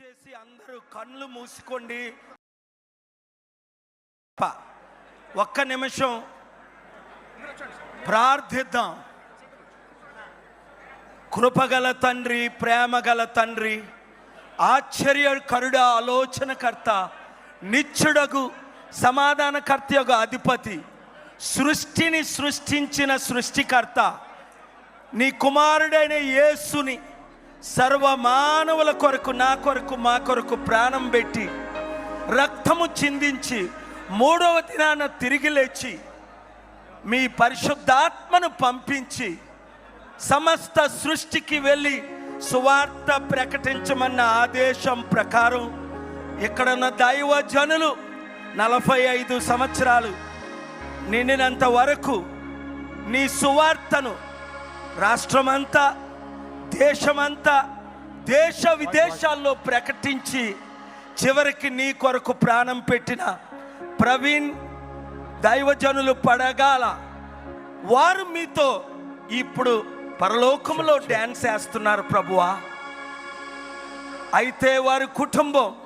దయచేసి అందరూ కళ్ళు మూసుకోండి. ఒక్క నిమిషం. ప్రార్థిద్దాం. కృపగల తండ్రి ప్రేమగల తండ్రి ఆశ్చర్యకరుడ ఆలోచనకర్త నిత్యుడగు సమాధానకర్త యొక్క అధిపతి సృష్టిని సృష్టించిన సృష్టికర్త నీ కుమారుడైన యేసుని సర్వ మానవుల కొరకు నా కొరకు మా కొరకు ప్రాణం పెట్టి రక్తము చిందించి మూడవ దినాన తిరిగి లేచి మీ పరిశుద్ధాత్మను పంపించి సమస్త సృష్టికి వెళ్ళి సువార్త ప్రకటించమన్న ఆదేశం ప్రకారం ఇక్కడున్న దైవ జనులు నలభై ఐదు సంవత్సరాలు నిండినంత వరకు నీ సువార్తను రాష్ట్రమంతా దేశమంతా దేశ విదేశాల్లో ప్రకటించి చివరికి నీ కొరకు ప్రాణం పెట్టిన ప్రవీణ్ దైవజనులు పడగాల వారు మీతో ఇప్పుడు పరలోకంలో డ్యాన్స్ వేస్తున్నారు ప్రభువా. అయితే వారి కుటుంబం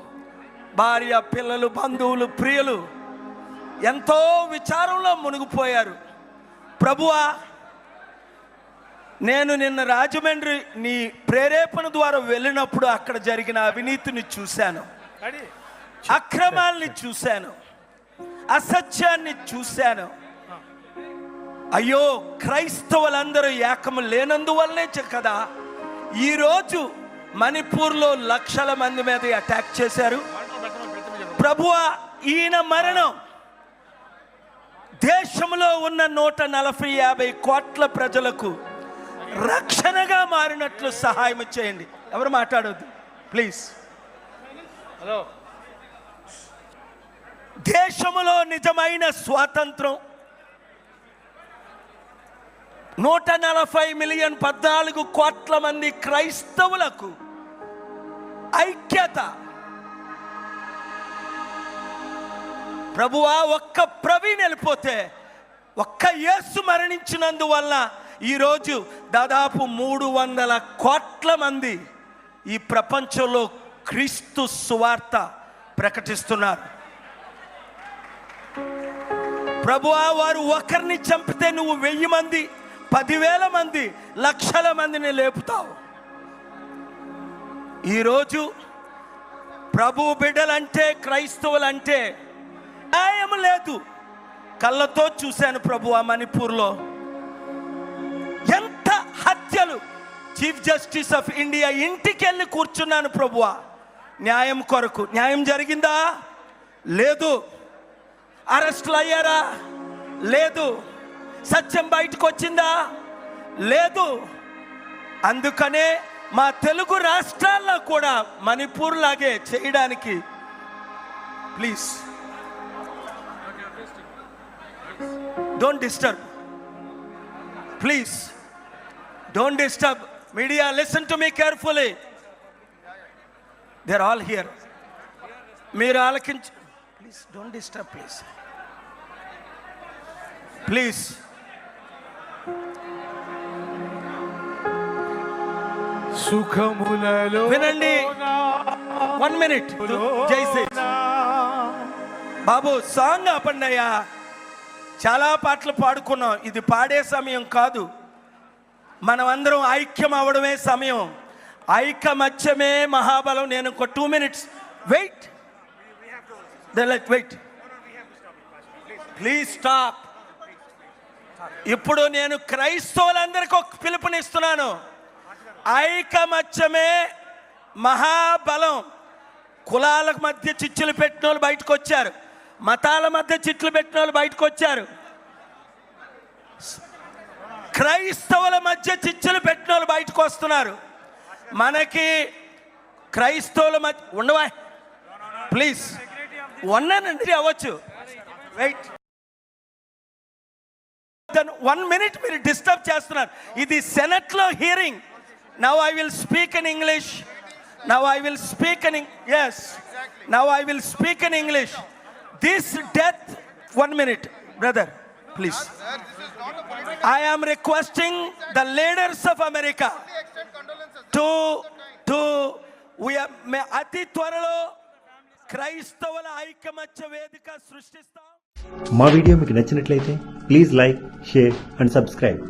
భార్య పిల్లలు బంధువులు ప్రియులు ఎంతో విచారంలో మునిగిపోయారు. ప్రభువా నేను నిన్న రాజమండ్రి నీ ప్రేరేపణ ద్వారా వెళ్ళినప్పుడు అక్కడ జరిగిన అవినీతిని చూశాను. అక్రమాల్ని చూశాను. అసత్యాన్ని చూశాను. అయ్యో క్రైస్తవులందరూ ఏకము లేనందువల్లనే కదా ఈరోజు మణిపూర్లో లక్షల మంది మీద అటాక్ చేశారు. ప్రభువా ఈయన మరణం. దేశంలో ఉన్న నూట నలభై యాభై కోట్ల ప్రజలకు రక్షణగా మారినట్లు సహాయం చేయండి. ఎవరు మాట్లాడొద్దు? ప్లీజ్ హలో దేశములో నిజమైన స్వాతంత్రం నూట నలభై మిలియన్ పద్నాలుగు కోట్ల మంది క్రైస్తవులకు ఐక్యత. ప్రభువా ఒక్క ప్రవీణ్ వెళ్ళిపోతే ఒక్క యేసు మరణించినందువల్ల ఈరోజు దాదాపు మూడు వందల కోట్ల మంది ఈ ప్రపంచంలో క్రీస్తు సువార్త ప్రకటిస్తున్నారు. ప్రభువా వారు ఒకరిని చంపితే నువ్వు వెయ్యి మంది పదివేల మంది లక్షల మందిని లేపుతావు. ఈరోజు ప్రభు బిడ్డలంటే క్రైస్తవులంటే న్యాయం లేదు. కళ్ళతో చూశాను ప్రభు ఆ మణిపూర్లో. చీఫ్ జస్టిస్ ఆఫ్ ఇండియా ఇంటికి వెళ్ళి కూర్చున్నాను ప్రభువా. న్యాయం కొరకు. న్యాయం జరిగిందా? లేదు. అరెస్టులు అయ్యారా లేదు. సత్యం బయటకు వచ్చిందా లేదు. అందుకనే మా తెలుగు రాష్ట్రాల్లో కూడా మణిపూర్ లాగే చేయడానికి please. Don't disturb please don't disturb media listen to me carefully they are all here మీరు ఆలకించు please don't disturb please please సుఖములలో వినండి. వన్ మినిట్ జైసే బాబు సాంగ్ ఆపండి అయ్యా చాలా పాటలు పాడుకున్నాం. ఇది పాడే సమయం కాదు. మనం అందరం ఐక్యం అవడమే సమయం. ఐకమత్యమే మహాబలం. నేను ఒక two minutes wait like wait please stop ఇప్పుడు నేను క్రైస్తవులందరికీ ఒక పిలుపునిస్తున్నాను. ఐకమత్యమే మహాబలం. కులాల మధ్య చిచ్చులు పెట్టిన వాళ్ళు బయటకు వచ్చారు మతాల మధ్య చిట్లు పెట్టిన వాళ్ళు బయటకు వచ్చారు క్రైస్తవుల మధ్య చిచ్చులు పెట్టిన వాళ్ళు బయటకు వస్తున్నారు. మనకి క్రైస్తవుల మధ్య ఉండవా? ప్లీజ్ ఉన్నానండి అవ్వచ్చు. వెయిట్ వన్ మినిట్ మీరు డిస్టర్బ్ చేస్తున్నారు. ఇది సెనెట్లో hearing now I will speak in English now I will speak in S now I will speak in English this death one minute brother please I am requesting the leaders of America to to We are- మే- అతి త్వరలో క్రైస్తవుల ఐకమత్య వేదిక సృష్టిస్తాం. మా video మీకు నచ్చినట్లయితే please like share and subscribe.